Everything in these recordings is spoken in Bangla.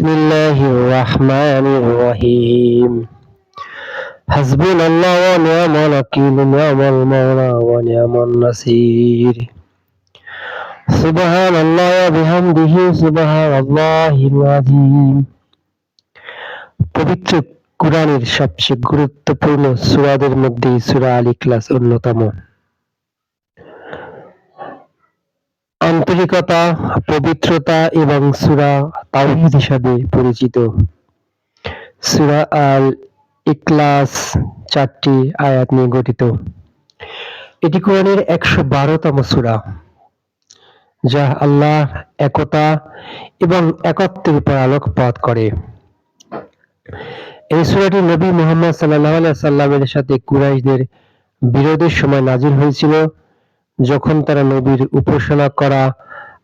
বিসমিল্লাহির রহমানির রহিম হাসবুনাল্লাহ ওয়া নি'মাল ওয়াকিল নি'মাল মাওলা ওয়া নি'মান নাসির সুবহানাল্লাহ ওয়া বিহামদিহি সুবহানাল্লাহিল আযীম পবিত্র কোরআনের সবচেয়ে গুরুত্বপূর্ণ সূরাদের মধ্যে সুরা আলী ক্লাস অন্যতম। আন্তরিকতা, পবিত্রতা এবং সূরা তাওহীদ হিসাবে পরিচিত। সূরা আল ইখলাস চারটি আয়াত নিয়ে গঠিত। এটি কোরআনের একশো বারোতম সূরা, যা আল্লাহ একতা এবং একত্বের উপর আলোকপাত করে। এই সূরাটি নবী মুহাম্মদ আলাইহি সাল্লামের সাথে কুরাইশদের বিরোধের সময় নাজিল হয়েছিল। যখন তারা নবীর উপাসনা করা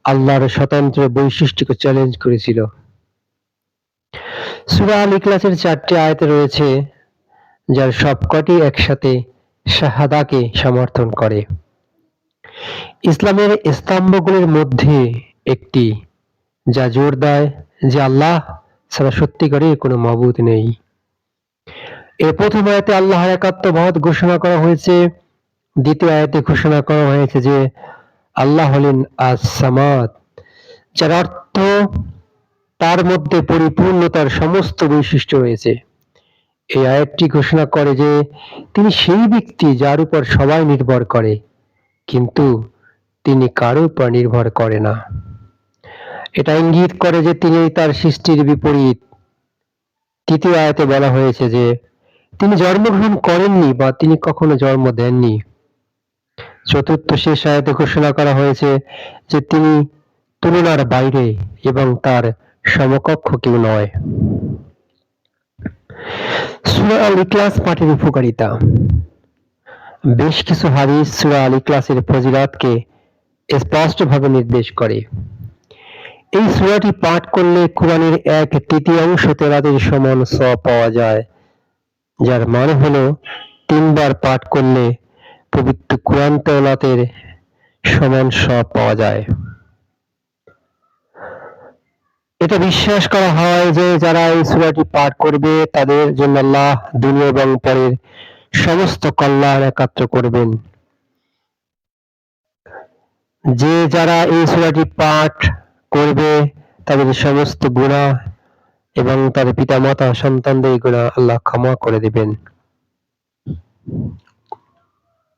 আল্লাহর স্বতন্ত্র বৈশিষ্ট্যকে চ্যালেঞ্জ করেছিল। সূরা আল ইখলাসের চারটি আয়াত রয়েছে, যার সবকটি একসাথে শাহাদাকে সমর্থন করে। ইসলামের স্তম্ভগুলির মধ্যে একটি, যা জোর দেয় যে আল্লাহ ছাড়া সত্যিকারের কোনো মাবুদ নেই। এর প্রথম আয়াতে আল্লাহর একাত্মবাদ ঘোষণা করা হয়েছে দ্বিতীয় আয়াতে ঘোষণা করা হয়েছে যে আল্লাহ হলেন আসামাদ যার অর্থ তার মধ্যে পরিপূর্ণতার সমস্ত বৈশিষ্ট্য রয়েছে। এই আয়াতটি ঘোষণা করে যে তিনি সেই ব্যক্তি যার উপর সবাই নির্ভর করে, কিন্তু তিনি কারও উপর নির্ভর করে না। এটা ইঙ্গিত করে যে তিনি তার সৃষ্টির বিপরীত। তৃতীয় আয়াতে বলা হয়েছে যে তিনি জন্মগ্রহণ করেননি বা তিনি কখনো জন্ম দেননি। চতুর্থ শেষ আয়াতে ঘোষণা করা হয়েছে যে তিনি তুলনার বাইরে এবং তার সমকক্ষ কেউ নয়। সূরা আল ইখলাস পাঠের উপকারিতা। বেশ কিছু হাদিস সূরা আল ইখলাসের ফজিলাতকে স্পষ্টভাবে নির্দেশ করে। এই সূরাটি পাঠ করলে কোরআনের এক তৃতীয়াংশ তেলাতের সমান সওয়াব পাওয়া যায়, যার মানে হলো তিনবার পাঠ করলে পবিত্র কোরআন তেলাতের সমান সওয়াব পাওয়া যায়। এটা বিশ্বাস করা হয় যে যারা এই সূরাটি পাঠ করবে, তাদের জন্য আল্লাহ দুনিয়া এবং পরের সমস্ত কল্যাণ একাত্র করবেন। যে যারা এই সূরাটি পাঠ করবে, তাদের সমস্ত গুনাহ এবং তাদের পিতামাতা, সন্তানদের গুনাহ আল্লাহ ক্ষমা করে দিবেন।